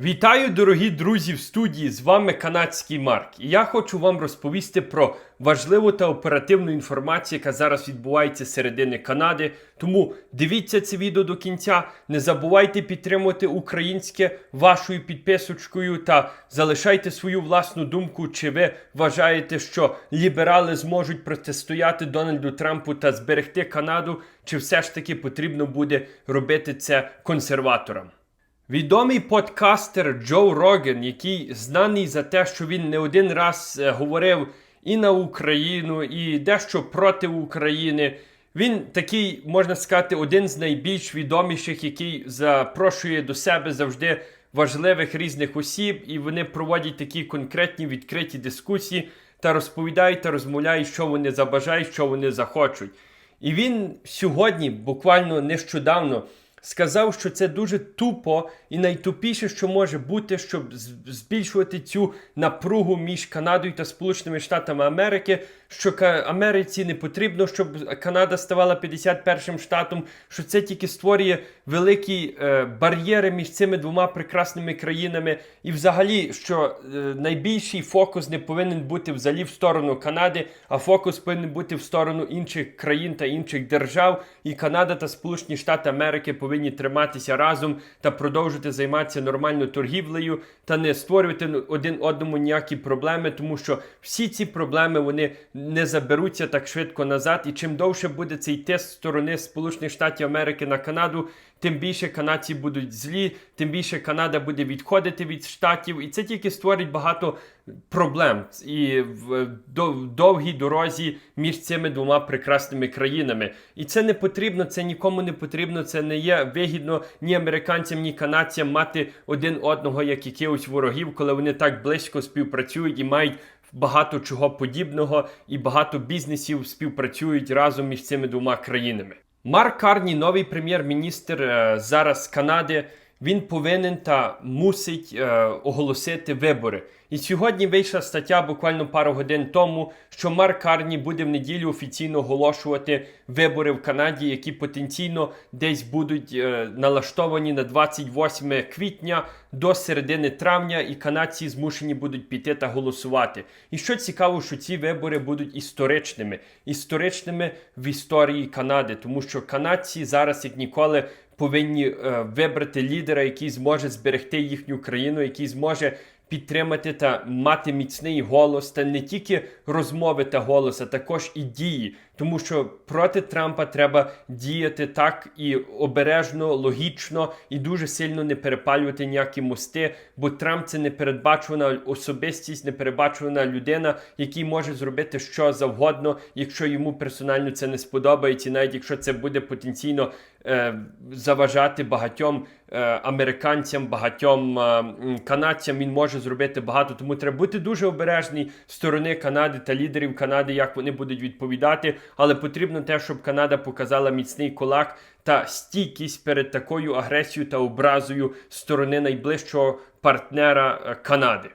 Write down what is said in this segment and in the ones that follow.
Вітаю, дорогі друзі в студії. З вами канадський Марк. І я хочу вам розповісти про важливу та оперативну інформацію, яка зараз відбувається середини Канади. Тому дивіться це відео до кінця. Не забувайте підтримувати українське вашою підписочкою та залишайте свою власну думку, чи ви вважаєте, що ліберали зможуть протистояти Дональду Трампу та зберегти Канаду, чи все ж таки потрібно буде робити це консерваторам. Відомий подкастер Джо Роген, який знаний за те, що він не один раз е, говорив і на Україну, і дещо проти України. Він такий, можна сказати, один з найбільш відоміших, який запрошує до себе завжди важливих різних осіб, і вони проводять такі конкретні відкриті дискусії та розповідають та розмовляють, що вони забажають, що вони захочуть. І він сьогодні, буквально нещодавно, сказав, що це дуже тупо і найтупіше, що може бути, щоб збільшувати цю напругу між Канадою та Сполученими Штатами Америки, що Америці не потрібно, щоб Канада ставала 51 штатом, що це тільки створює великі е, бар'єри між цими двома прекрасними країнами, і взагалі, що е, найбільший фокус не повинен бути взагалі в сторону Канади, а фокус повинен бути в сторону інших країн та інших держав. І Канада та Сполучені Штати Америки повинні триматися разом та продовжити займатися нормальною торгівлею та не створювати один одному ніякі проблеми, тому що всі ці проблеми вони не заберуться так швидко назад. І чим довше буде цей тест сторони Сполучених Штатів Америки на Канаду, тим більше канадці будуть злі, тим більше Канада буде відходити від штатів, і це тільки створить багато проблем і в довгій дорозі між цими двома прекрасними країнами. І це не потрібно, це нікому не потрібно. Це не є вигідно ні американцям, ні канадцям мати один одного як якихось ворогів, коли вони так близько співпрацюють і мають. Багато чого подібного і багато бізнесів співпрацюють разом між цими двома країнами. Марк Карні, новий прем'єр-міністр е, зараз Канади, він повинен та мусить е, оголосити вибори. І сьогодні вийшла стаття буквально пару годин тому, що Марк Карні буде в неділю офіційно оголошувати вибори в Канаді, які потенційно десь будуть е, налаштовані на 28 квітня до середини травня, і канадці змушені будуть піти та голосувати. І що цікаво, що ці вибори будуть історичними, історичними в історії Канади, тому що канадці зараз як ніколи повинні е, вибрати лідера, який зможе зберегти їхню країну, який зможе підтримати та мати міцний голос, та не тільки розмови та голос, а також і дії. Тому що проти Трампа треба діяти так і обережно, логічно і дуже сильно не перепалювати ніякі мости, бо Трамп це непередбачувана особистість, непередбачувана людина, який може зробити що завгодно, якщо йому персонально це не сподобається, навіть якщо це буде потенційно е, заважати багатьом американцям, багатьом е, канадцям, він може зробити багато. Тому треба бути дуже обережний сторони Канади та лідерів Канади, як вони будуть відповідати. Але потрібно те, щоб Канада показала міцний кулак та стійкість перед такою агресією та образою сторони найближчого партнера е, Канади.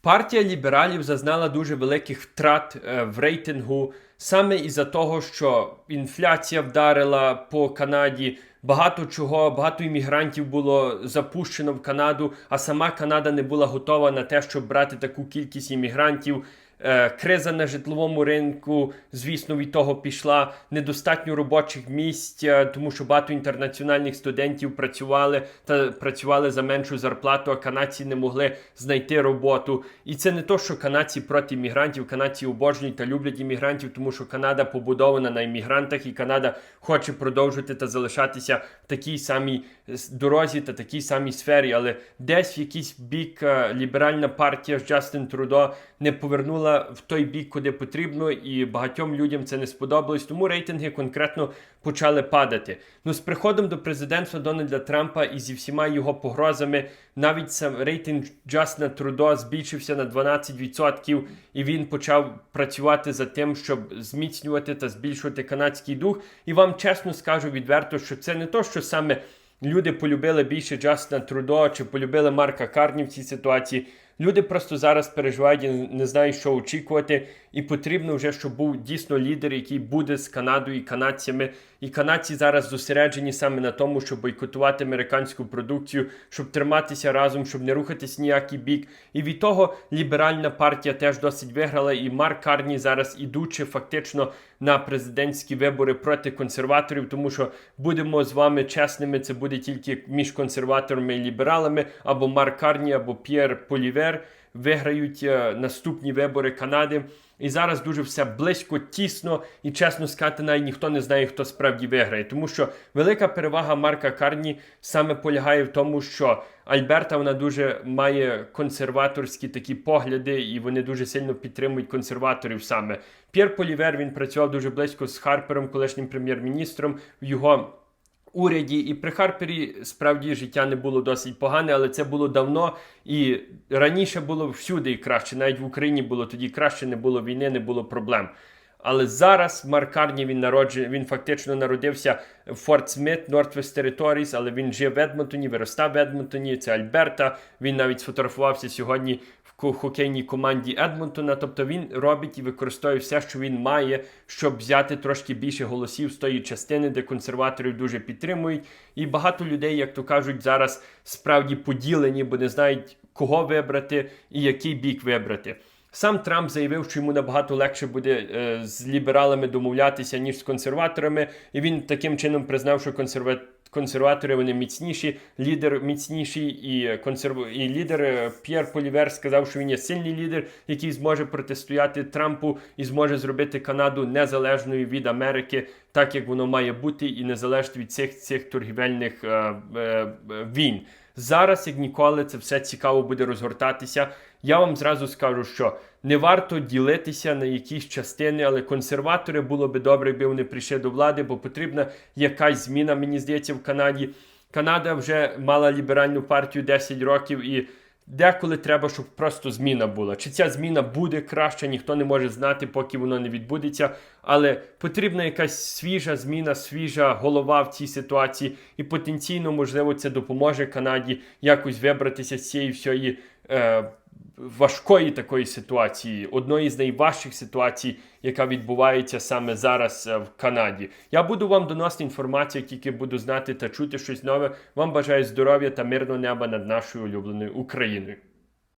Партія лібералів зазнала дуже великих втрат е, в рейтингу саме із-за того, що інфляція вдарила по Канаді. Багато чого, багато іммігрантів було запущено в Канаду, а сама Канада не була готова на те, щоб брати таку кількість іммігрантів. Е, Криза на житловому ринку, звісно, від того пішла недостатньо робочих місць, е, тому що багато інтернаціональних студентів працювали та працювали за меншу зарплату, а канадці не могли знайти роботу. І це не то, що канадці проти іммігрантів, канадці обожнюють та люблять іммігрантів, тому що Канада побудована на іммігрантах, і Канада хоче продовжити та залишатися в такій самій дорозі та такій самій сфері. Але десь в якийсь бік е, ліберальна партія Джастин Трудо не повернула в той бік, куди потрібно, і багатьом людям це не сподобалось. Тому рейтинги конкретно почали падати. Ну, з приходом до президентства Дональда Трампа і зі всіма його погрозами, навіть сам рейтинг Джастина Трудо збільшився на 12%, і він почав працювати за тим, щоб зміцнювати та збільшувати канадський дух. І вам чесно скажу відверто, що це не то, що саме люди полюбили більше Джастина Трудо чи полюбили Марка Карні в цій ситуації. Люди просто зараз переживають і не знають, що очікувати. І потрібно вже, щоб був дійсно лідер, який буде з Канадою і канадцями. І канадці зараз зосереджені саме на тому, щоб бойкотувати американську продукцію, щоб триматися разом, щоб не рухатись ніякий бік. І від того ліберальна партія теж досить виграла. І Марк Карні зараз ідучи фактично на президентські вибори проти консерваторів, тому що будемо з вами чесними, це буде тільки між консерваторами і лібералами, або Марк Карні, або П'єр Полівер виграють е, наступні вибори Канади. І зараз дуже все близько, тісно, і чесно сказати, навіть ніхто не знає, хто справді виграє. Тому що велика перевага Марка Карні саме полягає в тому, що Альберта вона дуже має консерваторські такі погляди, і вони дуже сильно підтримують консерваторів саме. П'єр Полівер він працював дуже близько з Харпером, колишнім прем'єр-міністром в його уряді. І при Харпері справді життя не було досить погане, але це було давно і раніше було всюди і краще. Навіть в Україні було тоді краще, не було війни, не було проблем. Але зараз Марк Карні він народжений, він фактично народився в Форт Сміт, Нортвест Territories, але він жив в Едмонтоні, виростав в Едмонтоні, це Альберта. Він навіть сфотографувався сьогодні в хокейній команді Едмонтона. Тобто він робить і використовує все, що він має, щоб взяти трошки більше голосів з тої частини, де консерваторів дуже підтримують. І багато людей, як то кажуть, зараз справді поділені, бо не знають, кого вибрати і який бік вибрати. Сам Трамп заявив, що йому набагато легше буде е, з лібералами домовлятися, ніж з консерваторами, і він таким чином признав, що консерва... консерватори вони міцніші, лідер міцніший, і консерв... і лідер е, П'єр Полівер сказав, що він є сильний лідер, який зможе протистояти Трампу і зможе зробити Канаду незалежною від Америки, так як воно має бути, і не залежить від цих цих торгівельних е, е, е, війн. Зараз, як ніколи, це все цікаво буде розгортатися. Я вам зразу скажу, що не варто ділитися на якісь частини, але консерватори було би добре, якби вони прийшли до влади, бо потрібна якась зміна, мені здається, в Канаді. Канада вже мала ліберальну партію 10 років і. Деколи треба, щоб просто зміна була. Чи ця зміна буде краще, ніхто не може знати, поки воно не відбудеться. Але потрібна якась свіжа зміна, свіжа голова в цій ситуації, і потенційно, можливо, це допоможе Канаді якось вибратися з цієї всієї е, важкої такої ситуації, одної з найважчих ситуацій, яка відбувається саме зараз е, в Канаді. Я буду вам доносити інформацію, тільки буду знати та чути щось нове. Вам бажаю здоров'я та мирного неба над нашою улюбленою Україною.